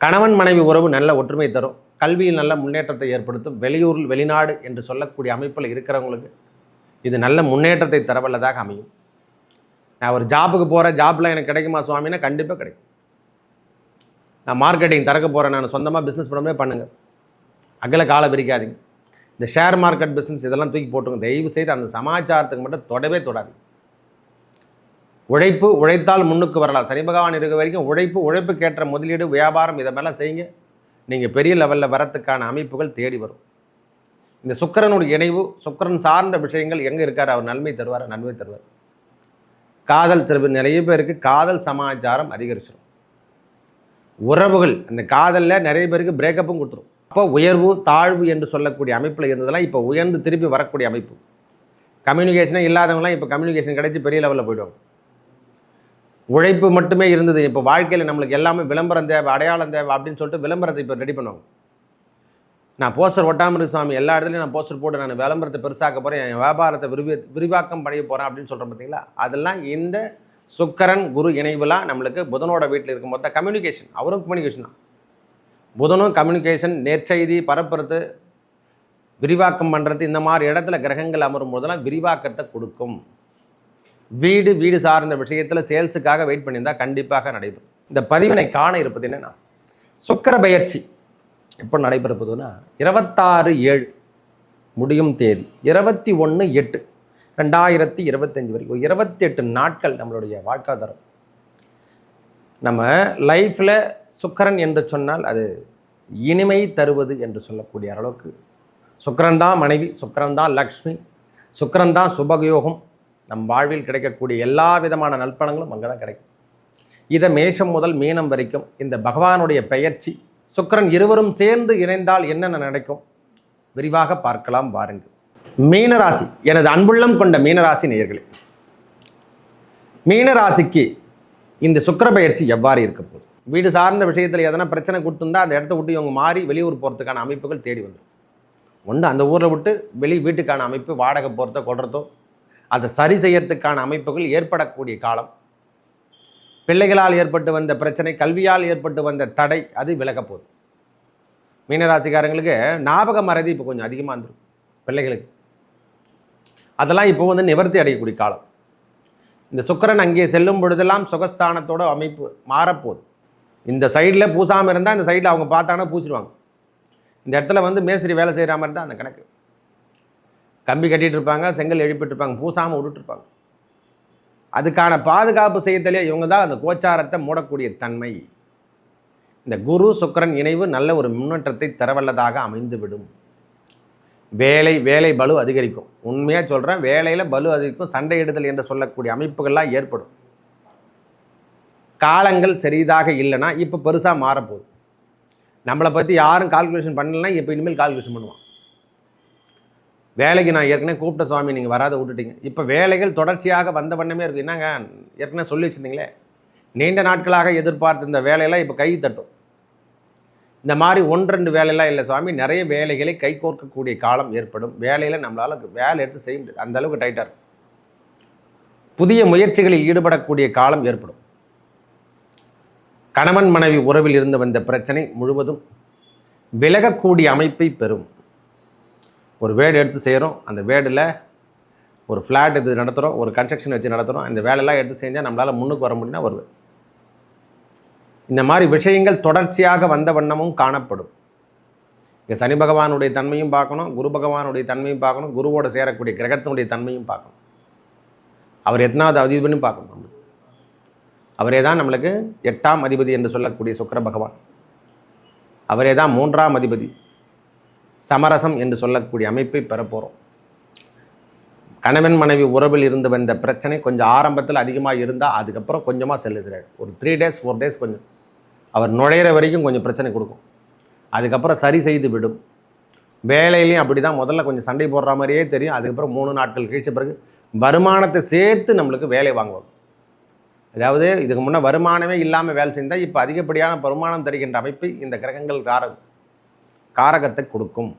கணவன் மனைவி உறவு நல்ல ஒற்றுமை தரும். கல்வியில் நல்ல முன்னேற்றத்தை ஏற்படுத்தும். வெளியூரில் வெளிநாடு என்று சொல்லக்கூடிய அமைப்பில் இருக்கிறவங்களுக்கு இது நல்ல முன்னேற்றத்தை தரவல்லதாக அமையும். நான் ஒரு ஜாபுக்கு போகிறேன் ஜாப்லாம் எனக்கு கிடைக்குமா சுவாமின்னா கண்டிப்பாக கிடைக்கும். நான் மார்க்கெட்டிங் திறக்க போகிறேன் நான் சொந்தமாக பிஸ்னஸ் பண்ணவே பண்ணுங்கள் அகல காலை பிரிக்காதீங்க இந்த ஷேர் மார்க்கெட் பிஸ்னஸ் இதெல்லாம் தூக்கி போட்டுங்க தயவு செய்து அந்த சமாச்சாரத்துக்கு மட்டும் தொடவே தொடாது உழைப்பு உழைத்தால் முன்னுக்கு வரலாம். சனி பகவான் இருக்க வரைக்கும் உழைப்பு உழைப்புக்கேற்ற முதலீடு வியாபாரம் இதை மாதிரிலாம் செய்யுங்க. நீங்கள் பெரிய லெவலில் வரத்துக்கான அமைப்புகள் தேடி வரும். இந்த சுக்கிரனுடைய இணைவு சுக்கிரன் சார்ந்த விஷயங்கள் எங்கே இருக்கார்? அவர் நன்மை தருவார் நன்மை தருவார். காதல் திரும்ப நிறைய பேருக்கு காதல் சமாச்சாரம் அதிகரிச்சிடும் உறவுகள் அந்த காதலில் நிறைய பேருக்கு பிரேக்கப்பும் கொடுத்துரும். அப்போ உயர்வு தாழ்வு என்று சொல்லக்கூடிய அமைப்பில் இருந்ததெல்லாம் இப்போ உயர்ந்து திருப்பி வரக்கூடிய அமைப்பு. கம்யூனிகேஷனே இல்லாதவங்களாம் இப்போ கம்யூனிகேஷன் கிடைச்சி பெரிய லெவலில் போயிடுவாங்க. உழைப்பு மட்டுமே இருந்தது. இப்போ வாழ்க்கையில் நம்மளுக்கு எல்லாமே விளம்பரம் தேவை அடையாளம் தேவை அப்படின்னு சொல்லிட்டு விளம்பரத்தை இப்போ ரெடி பண்ணுவாங்க நான் போஸ்டர் ஒட்டாமரு சுவாமி எல்லா இடத்துலையும் நான் போஸ்டர் போட்டு நான் விளம்பரத்தை பெருசாக்க போகிறேன் என் வியாபாரத்தை விரிவி விரிவாக்கம் பண்ணி போகிறேன் அப்படின்னு சொல்கிறேன் பார்த்தீங்களா அதெல்லாம் இந்த சுக்கரன் குரு இணைவுலாம் நம்மளுக்கு புதனோட வீட்டில் இருக்கும் மொத்த கம்யூனிகேஷன் அவரும் கம்யூனிகேஷன் தான். புதனும் கம்யூனிகேஷன் நேர்ச்செய்தி பரப்புறது விரிவாக்கம் பண்ணுறது இந்த மாதிரி இடத்துல கிரகங்கள் அமரும் போதெல்லாம் விரிவாக்கத்தை கொடுக்கும். வீடு வீடு சார்ந்த விஷயத்தில் சேல்ஸுக்காக வெயிட் பண்ணியிருந்தால் கண்டிப்பாக நடைபெறும். இந்த பதிவினை காண இருப்பது என்னென்னா சுக்கர பயிற்சி எப்போ நடைபெறுவதுன்னா இருபத்தாறு ஏழு முடியும் தேதி இருபத்தி ஒன்று எட்டு ரெண்டாயிரத்தி இருபத்தஞ்சி வரைக்கும். இருபத்தி எட்டு நாட்கள் நம்மளுடைய வாழ்க்காதாரம். நம்ம லைஃப்பில் சுக்கரன் என்று சொன்னால் அது இனிமை தருவது என்று சொல்லக்கூடிய அளவுக்கு. சுக்கரன் தான் மனைவி சுக்கரன் தான் லக்ஷ்மி சுக்கரன் தான் சுபகயோகம் நம் வாழ்வில் கிடைக்கக்கூடிய எல்லா விதமான நல்பணங்களும் அங்கே தான் கிடைக்கும். இதை மேஷம் முதல் மீனம் வரைக்கும் இந்த பகவானுடைய பெயர்ச்சி சுக்கிரன் இருவரும் சேர்ந்து இணைந்தால் என்னென்ன நடக்கும்? விரிவாக பார்க்கலாம் வாருங்கள். மீனராசி எனது அன்புள்ளம் கொண்ட மீனராசி நேயர்களே. மீனராசிக்கு இந்த சுக்கிர பயிற்சி எவ்வாறு இருக்க போகுது? வீடு சார்ந்த விஷயத்தில் எதனா பிரச்சனை கொடுத்துருந்தா அந்த இடத்த விட்டு இவங்க மாறி வெளியூர் போகிறதுக்கான அமைப்புகள் தேடி வந்துடும் ஒன்று அந்த ஊரில் விட்டு வெளி வீட்டுக்கான அமைப்பு வாடகை போகிறதோ கொடுறதோ அதை சரி செய்யறதுக்கான அமைப்புகள் ஏற்படக்கூடிய காலம். பிள்ளைகளால் ஏற்பட்டு வந்த பிரச்சனை கல்வியால் ஏற்பட்டு வந்த தடை அது விலகப்போகுது மீனராசிக்காரங்களுக்கு ஞாபக மறதி இப்போ கொஞ்சம் அதிகமாக இருந்துடும் பிள்ளைகளுக்கு. அதெல்லாம் இப்போ வந்து நிவர்த்தி அடையக்கூடிய காலம். இந்த சுக்கிரன் அங்கே செல்லும் பொழுதெல்லாம் சுகஸ்தானத்தோட அமைப்பு மாறப்போகுது. இந்த சைடில் பூசாமல் இருந்தால் இந்த சைடில் அவங்க பார்த்தாங்கன்னா பூசிடுவாங்க. இந்த இடத்துல வந்து மேஸ்திரி வேலை செய்கிற மாதிரி தான் அந்த கணக்கு. கம்பி கட்டிகிட்டு இருப்பாங்க செங்கல் எழுப்பிட்டு இருப்பாங்க பூசாமல் விட்டுட்ருப்பாங்க அதுக்கான பாதுகாப்பு செய்யத்திலேயே இவங்க தான் அந்த கோச்சாரத்தை மூடக்கூடிய தன்மை. இந்த குரு சுக்கரன் இணைவு நல்ல ஒரு முன்னேற்றத்தை தரவல்லதாக அமைந்துவிடும். வேலை வேலை பலு அதிகரிக்கும். உண்மையாக சொல்கிறேன் வேலையில் பலு அதிகரிக்கும் சண்டையிடுதல் என்று சொல்லக்கூடிய அமைப்புகள்லாம் ஏற்படும். காலங்கள் சரிதாக இல்லைன்னா இப்போ பெருசாக மாறப்போகுது. நம்மளை பற்றி யாரும் கால்குலேஷன் பண்ணலைன்னா இப்போ இனிமேல் கால்குலேஷன் பண்ணுவான். வேலைக்கு நான் ஏற்கனவே கூப்பிட்ட சுவாமி நீங்கள் வராத விட்டுட்டீங்க. இப்போ வேலைகள் தொடர்ச்சியாக வந்த வண்ணமே இருக்குது என்னங்க ஏற்கனவே சொல்லி வச்சுருந்தீங்களே? நீண்ட நாட்களாக எதிர்பார்த்த இந்த வேலையெல்லாம் இப்போ கை தட்டும். இந்த மாதிரி ஒன்று ரெண்டு வேலையெல்லாம் இல்லை சுவாமி. நிறைய வேலைகளை கை கோர்க்கக்கூடிய காலம் ஏற்படும். வேலையில் நம்மளால் வேலை எடுத்து செய்ய முடியாது. அந்த அளவுக்கு டைட்டாக இருக்கும். புதிய முயற்சிகளில் ஈடுபடக்கூடிய காலம் ஏற்படும். கணவன் மனைவி உறவில் இருந்து வந்த பிரச்சனை முழுவதும் விலகக்கூடிய அமைப்பை பெறும். ஒரு வேடு எடுத்து செய்கிறோம் அந்த வேடில் ஒரு ஃப்ளாட் இது நடத்துகிறோம் ஒரு கன்ஸ்ட்ரக்ஷன் வச்சு நடத்துகிறோம் இந்த வேலையெல்லாம் எடுத்து செஞ்சால் நம்மளால் முன்னுக்கு வர முடியும்னா வருவேன் இந்த மாதிரி விஷயங்கள் தொடர்ச்சியாக வந்த வண்ணமும் காணப்படும். இங்கே சனி பகவானுடைய தன்மையும் பார்க்கணும் குரு பகவானுடைய தன்மையும் பார்க்கணும் குருவோட சேரக்கூடிய கிரகத்தினுடைய தன்மையும் பார்க்கணும். அவர் எத்தனாவது அதிபதினு பார்க்கணும் நம்ம அவரே தான் நம்மளுக்கு எட்டாம் அதிபதி என்று சொல்லக்கூடிய சுக்கிர பகவான். அவரே தான் மூன்றாம் அதிபதி. சமரசம் என்று சொல்லக்கூடிய அமைப்பை பெறப்போகிறோம் கணவன் மனைவி உறவில் இருந்து வந்த பிரச்சனை கொஞ்சம் ஆரம்பத்தில் அதிகமாக இருந்தால் அதுக்கப்புறம் கொஞ்சமாக செல்லுது ஒரு த்ரீ டேஸ் ஃபோர் டேஸ் கொஞ்சம். அவர் நுழையிற வரைக்கும் கொஞ்சம் பிரச்சனை கொடுக்கும். அதுக்கப்புறம் சரி செய்து விடும். வேலையிலையும் அப்படி தான் முதல்ல கொஞ்சம் சண்டை போடுற மாதிரியே தெரியும். அதுக்கப்புறம் மூணு நாட்கள் கழிச்ச பிறகு வருமானத்தை சேர்த்து நம்மளுக்கு வேலை வாங்குவாங்க. அதாவது இதுக்கு முன்னே வருமானமே இல்லாமல் வேலை செஞ்சால் இப்போ அதிகப்படியான வருமானம் தருகின்ற அமைப்பு இந்த கிரகங்கள் காரணம் காரகத்தை கொடுக்கும்.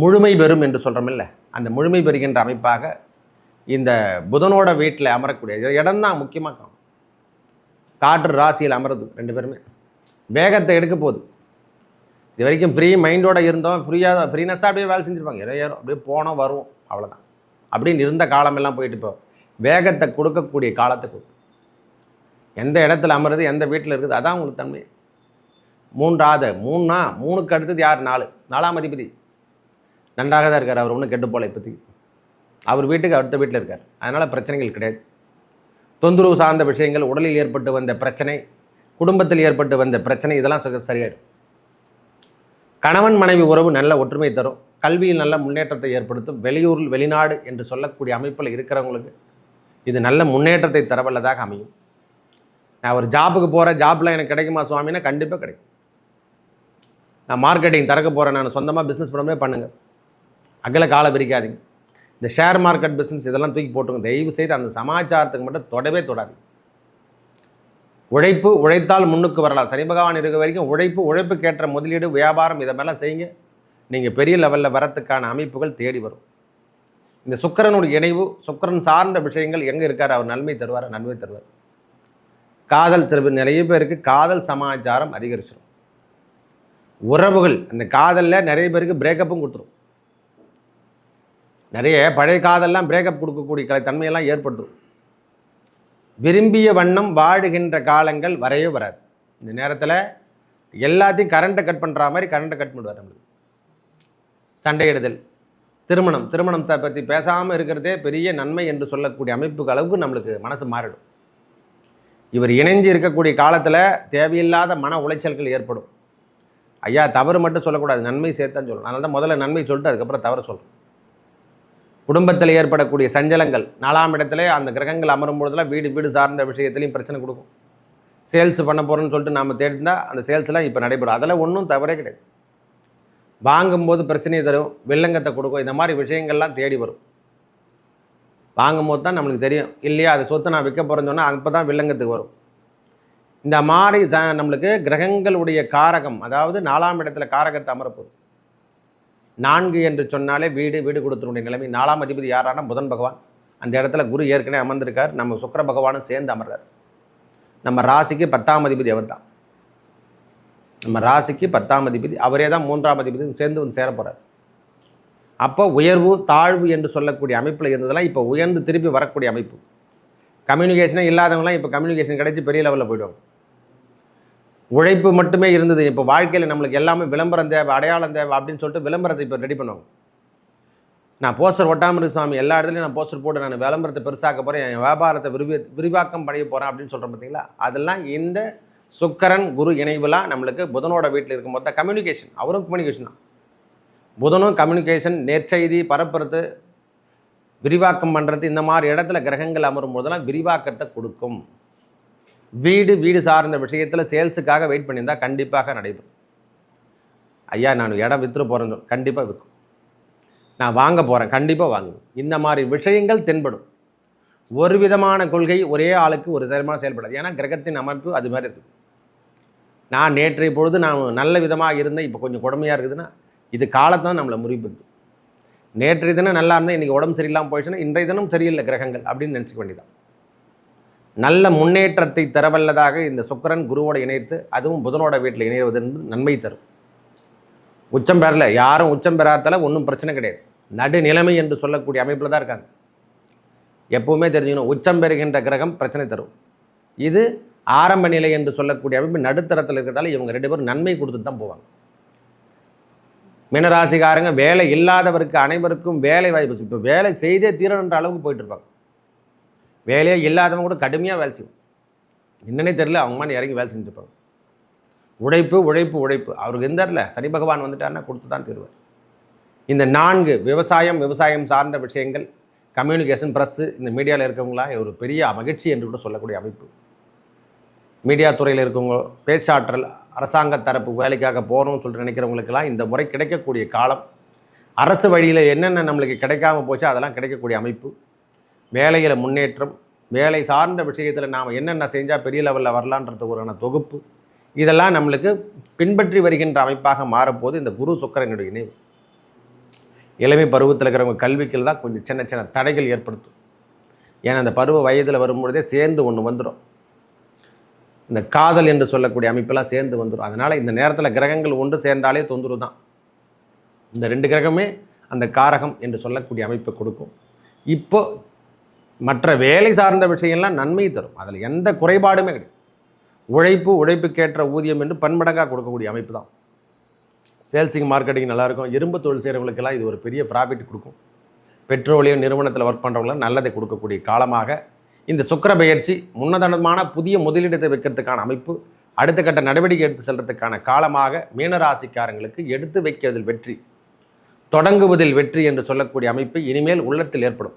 முழுமை பெறும் என்று சொல்கிறோமில்ல அந்த முழுமை பெறுகின்ற அமைப்பாக இந்த புதனோட வீட்டில் அமரக்கூடிய இடம் தான் முக்கியமாக காணும். காற்று ராசியில் அமருது ரெண்டு பேருமே. வேகத்தை எடுக்க போகுது. இது வரைக்கும் ஃப்ரீ மைண்டோட இருந்தோம் ஃப்ரீயாக ஃப்ரீனஸ்ஸாக அப்படியே வேலை செஞ்சுருப்பாங்க. இறைய ஏறும் அப்படியே போனோம் வருவோம் அவ்வளோதான் அப்படின்னு இருந்த காலமெல்லாம் போயிட்டு இப்போ வேகத்தை கொடுக்கக்கூடிய காலத்தை கொடுக்கும். எந்த இடத்துல அமருது எந்த வீட்டில் இருக்குது அதான் உங்களுக்கு தன்மை மூன்றாவது மூணா மூணுக்கு அடுத்தது யார்? நாலு. நாலாம் அதிபதி. நன்றாக தான் இருக்கார். அவர் ஒன்றும் கெட்டு போல இப்போதைக்கு. அவர் வீட்டுக்கு அடுத்த வீட்டில் இருக்கார். அதனால் பிரச்சனைகள் கிடையாது. தொந்தரவு சார்ந்த விஷயங்கள் உடலில் ஏற்பட்டு வந்த பிரச்சனை குடும்பத்தில் ஏற்பட்டு வந்த பிரச்சனை இதெல்லாம் சரியாயிடும். கணவன் மனைவி உறவு நல்ல ஒற்றுமை தரும். கல்வியில் நல்ல முன்னேற்றத்தை ஏற்படுத்தும். வெளியூரில் வெளிநாடு என்று சொல்லக்கூடிய அமைப்பில் இருக்கிறவங்களுக்கு இது நல்ல முன்னேற்றத்தை தரவல்லதாக அமையும். நான் ஒரு ஜாபுக்கு போகிறேன் ஜாப்பில் எனக்கு கிடைக்குமா சுவாமின்னா கண்டிப்பாக கிடைக்கும். நான் மார்க்கெட்டிங் திறக்க போகிறேன் நான் சொந்தமாக பிஸ்னஸ் பண்ணவே பண்ணுங்க. அகல காலை பிரிக்காதீங்க இந்த ஷேர் மார்க்கெட் பிஸ்னஸ் இதெல்லாம் தூக்கி போட்டுங்க தயவு செய்து அந்த சமாச்சாரத்துக்கு மட்டும் தொடவே தொடாது உழைப்பு உழைத்தால் முன்னுக்கு வரலாம். சனி பகவான் இருக்க வரைக்கும் உழைப்பு உழைப்புக்கேற்ற முதலீடு வியாபாரம் இதை மேலே செய்யுங்க. நீங்கள் பெரிய லெவலில் வரத்துக்கான அமைப்புகள் தேடி வரும். இந்த சுக்கிரனுடைய இணைவு சுக்கிரன் சார்ந்த விஷயங்கள் எங்கே இருக்கார்? அவர் நன்மை தருவார் நன்மை தருவார். காதல் திரும்ப நிறைய பேருக்கு காதல் சமாச்சாரம் அதிகரிச்சிடும் உறவுகள் அந்த காதலில் நிறைய பேருக்கு பிரேக்கப்பும் கொடுத்துரும். நிறைய பழைய காதல்லாம் பிரேக்கப் கொடுக்கக்கூடிய கலை தன்மையெல்லாம் ஏற்படுத்தும் விரும்பிய வண்ணம் வாழுகின்ற காலங்கள் வரையே வராது. இந்த நேரத்தில் எல்லாத்தையும் கரண்ட்டை கட் பண்ணுற மாதிரி கரண்ட்டை கட் பண்ணுவார் நம்மளுக்கு. சண்டையிடுதல் திருமணம் திருமணத்தை பற்றி பேசாமல் இருக்கிறதே பெரிய நன்மை என்று சொல்லக்கூடிய அமைப்புக்கு அளவுக்கு நம்மளுக்கு மனசு மாறிடும். இவர் இணைஞ்சு இருக்கக்கூடிய காலத்தில் தேவையில்லாத மன உளைச்சல்கள் ஏற்படும். ஐயா தவறு மட்டும் சொல்லக்கூடாது. நன்மை சேர்த்தான் சொல்லணும். அதனால தான் முதல்ல நன்மை சொல்லிட்டு அதுக்கப்புறம் தவறு சொல்கிறோம் குடும்பத்தில் ஏற்படக்கூடிய சஞ்சலங்கள் நாலாம் இடத்துல அந்த கிரகங்கள் அமரும் பொழுதுலாம் வீடு வீடு சார்ந்த விஷயத்துலையும் பிரச்சனை கொடுக்கும். சேல்ஸ் பண்ண போகிறோன்னு சொல்லிட்டு நாம் தேடிந்தா அந்த சேல்ஸ்லாம் இப்போ நடைபெறும். அதெல்லாம் ஒன்றும் தவறே கிடையாது. வாங்கும்போது பிரச்சனையை தரும் வில்லங்கத்தை கொடுக்கும் இந்த மாதிரி விஷயங்கள்லாம் தேடி வரும். வாங்கும்போது தான் நம்மளுக்கு தெரியும். இல்லையா அது சொத்து நான் விற்க போகிறேன்னு சொன்னால் அப்போ தான் வில்லங்கத்துக்கு வரும். இந்த மாதிரி த- நம்மளுக்கு கிரகங்களுடைய காரகம் அதாவது நாலாம் இடத்துல காரகத்தை அமரப்போகுது. நான்கு என்று சொன்னாலே வீடு வீடு கொடுத்துருடைய நிலைமை. நாலாம் அதிபதி யாரான? புதன் பகவான். அந்த இடத்துல குரு ஏற்கனவே அமர்ந்திருக்கார். நம்ம சுக்கிர பகவானும் சேர்ந்து அமர்றார். நம்ம ராசிக்கு பத்தாம் அதிபதி அவர் தான் நம்ம ராசிக்கு பத்தாம் அதிபதி அவரே தான் மூன்றாம் அதிபதி சேர்ந்து வந்து சேர போகிறார் அப்போ உயர்வு தாழ்வு என்று சொல்லக்கூடிய அமைப்பில் இருந்ததெல்லாம் இப்போ உயர்ந்து திருப்பி வரக்கூடிய அமைப்பு. கம்யூனிகேஷனே இல்லாதவங்களாம் இப்போ கம்யூனிகேஷன் கிடைச்சி பெரிய லெவலில் போயிடுவாங்க. உழைப்பு மட்டுமே இருந்தது. இப்போ வாழ்க்கையில் நம்மளுக்கு எல்லாமே விளம்பரம் தேவை அடையாளம் தேவை அப்படின்னு சொல்லிட்டு விளம்பரத்தை இப்போ ரெடி பண்ணுவாங்க நான் போஸ்டர் ஒட்டாமல் சாமி எல்லா இடத்துலையும் நான் போஸ்டர் போட்டு நான் விளம்பரத்தை பெருசாக்க போகிறேன் என் வியாபாரத்தை விரிவி விரிவாக்கம் பண்ணி போகிறேன் அப்படின்னு சொல்கிறேன் பார்த்தீங்களா அதெல்லாம் இந்த சுக்கரன் குரு இணைவுலாம் நம்மளுக்கு புதனோட வீட்டில் இருக்கும். மொத்த கம்யூனிகேஷன் அவரும் கம்யூனிகேஷன் தான். புதனும் கம்யூனிகேஷன் நேர்ச்செய்தி பரப்புறது விரிவாக்கம் பண்ணுறது இந்த மாதிரி இடத்துல கிரகங்கள் அமரும் போதெல்லாம் விரிவாக்கத்தை கொடுக்கும். வீடு வீடு சார்ந்த விஷயத்தில் சேல்ஸுக்காக வெயிட் பண்ணியிருந்தால் கண்டிப்பாக நடைபெறும். ஐயா நான் இடம் விற்று போகிறேன் கண்டிப்பாக விற்கும் நான் வாங்க போகிறேன் கண்டிப்பாக வாங்குவேன். இந்த மாதிரி விஷயங்கள் தென்படும். ஒரு விதமான கொள்கை ஒரே ஆளுக்கு ஒரு தரமாக செயல்படாது. ஏன்னா கிரகத்தின் அமைப்பு அது மாதிரி இருக்குது நான் நேற்றைய பொழுது நான் நல்ல விதமாக இருந்தேன் இப்போ கொஞ்சம் கொடுமையாக இருக்குதுன்னா இது காலத்தான் நம்மளை முறிப்படுது நேற்றைய தினம் நல்லா இருந்தால் இன்றைக்கி உடம்பு சரியில்லாமல் போயிடுச்சுன்னா இன்றைய தினம் சரியில்லை கிரகங்கள் அப்படின்னு நினச்சிக்க வேண்டியதான் நல்ல முன்னேற்றத்தை தரவல்லதாக இந்த சுக்கரன் குருவோட இணைத்து அதுவும் புதனோட வீட்டில் இணைவது என்பது நன்மை தரும். உச்சம் பெறல. யாரும் உச்சம் பெறாதால ஒன்றும் பிரச்சனை கிடையாது. நடுநிலைமை என்று சொல்லக்கூடிய அமைப்பில் தான் இருக்காங்க. எப்பவுமே தெரிஞ்சுக்கணும். உச்சம் பெறுகின்ற கிரகம் பிரச்சனை தரும். இது ஆரம்ப நிலை என்று சொல்லக்கூடிய அமைப்பு நடுத்தரத்தில் இருக்கிறதால இவங்க ரெண்டு பேரும் நன்மை கொடுத்துட்டு தான் போவாங்க. மீனராசிக்காரங்க வேலை இல்லாதவருக்கு அனைவருக்கும் வேலை வாய்ப்பு. இப்போ வேலை செய்தே தீரணுன்ற அளவுக்கு போயிட்டு இருப்பாங்க. வேலையே இல்லாதவங்க கூட கடுமையாக வேலை செய்யும் என்னன்னே தெரில அவங்க மாதிரி இறங்கி வேலை செஞ்சுருப்பாங்க உழைப்பு உழைப்பு உழைப்பு. அவருக்கு எந்தரில் சனி பகவான் வந்துட்டாருன்னா கொடுத்து தான் தருவார். இந்த நான்கு விவசாயம் விவசாயம் சார்ந்த விஷயங்கள் கம்யூனிகேஷன் ப்ரெஸ்ஸு இந்த மீடியாவில் இருக்கவங்களா ஒரு பெரிய மகிழ்ச்சி என்று கூட சொல்லக்கூடிய அமைப்பு. மீடியா துறையில் இருக்கவங்க பேச்சாற்றல் அரசாங்க தரப்பு வேலைக்காக போகணும்னு சொல்லிட்டு நினைக்கிறவங்களுக்கெல்லாம் இந்த முறை கிடைக்கக்கூடிய காலம் அரசு வழியில் என்னென்ன நம்மளுக்கு கிடைக்காம போச்சோ அதெல்லாம் கிடைக்கக்கூடிய அமைப்பு. வேலையில் முன்னேற்றம் வேலை சார்ந்த விஷயத்தில் நாம் என்னென்ன செஞ்சால் பெரிய லெவலில் வரலான்றது ஒரு தொகுப்பு. இதெல்லாம் நம்மளுக்கு பின்பற்றி வருகின்ற அமைப்பாக மாறப்போது இந்த குரு சுக்கரனுடைய இணைவு இளமை பருவத்தில் இருக்கிறவங்க கல்விக்கில் தான் கொஞ்சம் சின்ன சின்ன தடைகள் ஏற்படுத்தும். ஏன்னா அந்த பருவ வயதில் வரும்பொழுதே சேர்ந்து ஒன்று வந்துடும் இந்த காதல் என்று சொல்லக்கூடிய அமைப்பெல்லாம் சேர்ந்து வந்துடும் அதனால் இந்த நேரத்தில் கிரகங்கள் ஒன்று சேர்ந்தாலே தொந்தரவு தான். இந்த ரெண்டு கிரகமே அந்த காரகம் என்று சொல்லக்கூடிய அமைப்பை கொடுக்கும். இப்போ மற்ற வேலை சார்ந்த விஷயம்லாம் நன்மை தரும். அதில் எந்த குறைபாடுமே கிடையாது. உழைப்பு உழைப்புக்கேற்ற ஊதியம் என்று பன்மடங்காக கொடுக்கக்கூடிய அமைப்பு தான். சேல்ஸிங் மார்க்கெட்டிங் நல்லாயிருக்கும். இரும்பு தொழில் செய்கிறவங்களுக்கெல்லாம் இது ஒரு பெரிய ப்ராஃபிட் கொடுக்கும். பெட்ரோலியம் நிறுவனத்தில் ஒர்க் பண்ணுறவங்களாம் நல்லதை கொடுக்கக்கூடிய காலமாக இந்த சுக்கிர பயிற்சி முன்னதனமான புதிய முதலீடத்தை வைக்கிறதுக்கான அமைப்பு அடுத்த கட்ட நடவடிக்கை எடுத்து செல்றதுக்கான காலமாக மீனராசிக்காரங்களுக்கு எடுத்து வைக்கிறதில் வெற்றி தொடங்குவதில் வெற்றி என்று சொல்லக்கூடிய அமைப்பு இனிமேல் உள்ளத்தில் ஏற்படும்.